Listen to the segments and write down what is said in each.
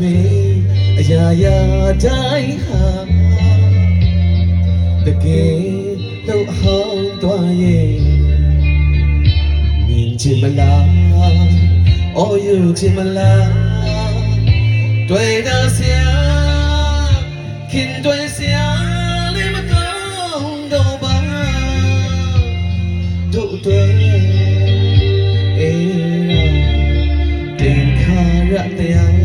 မေအရာရာတိုင်းဟာတကယ်တော့ဟောင်းသွားရဲ့မြင်ချင်မလားအော်ယူချင်မလားတွေ့တာဆရာခင်တွေ့ဆရာလေးမကောင်းတော့ပါတို့တွေ့အေးတင်ခါရတရား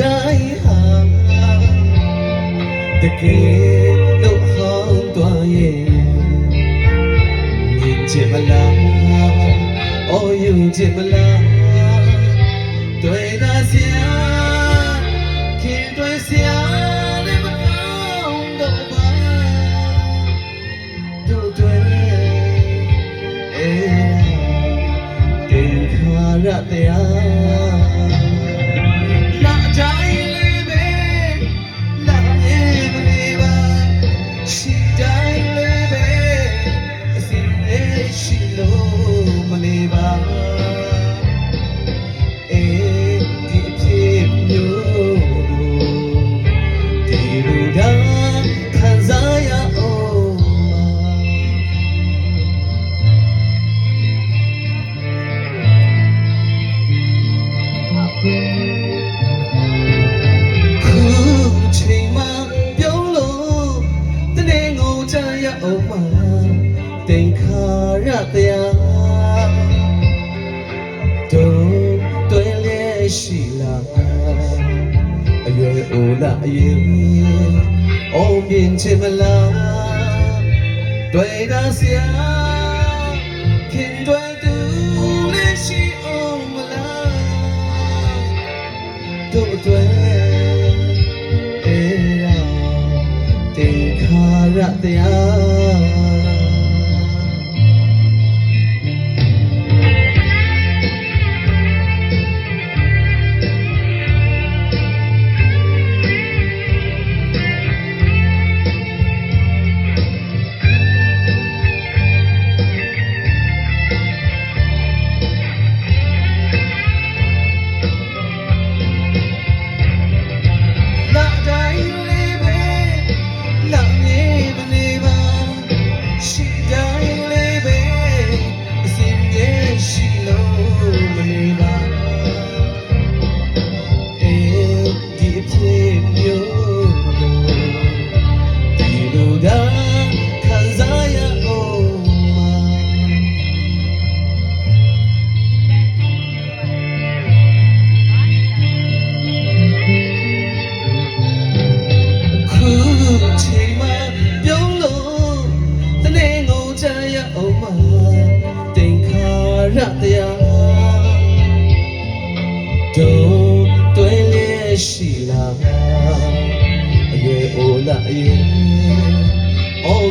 တိုင်းဟာတကယ်လို့ဟောင်းသွားရဲ့မြင်ချင်မလားအော်ယူချင်မလားတွေ့တာဆရာခင်တွေ့ဆရာလည်းမကောင်းတော့ပါတို့တွေ့အေးတင်ခါရတရား ရအောင်မတင်ခါရတရားတို့တွေ့လေရှိလာအရွယ်အိုလာအရင်အောင်မြင်ချင်မလားတွေ့တာဆရာခင်တွေ့ တို့အတွက်အေရာတင်ခါရတရား နေ့ငိုချရအောင်မတင်ခါရတရားတို့တွေ့လေရှိလာအရွယ်အိုလာအရင်အော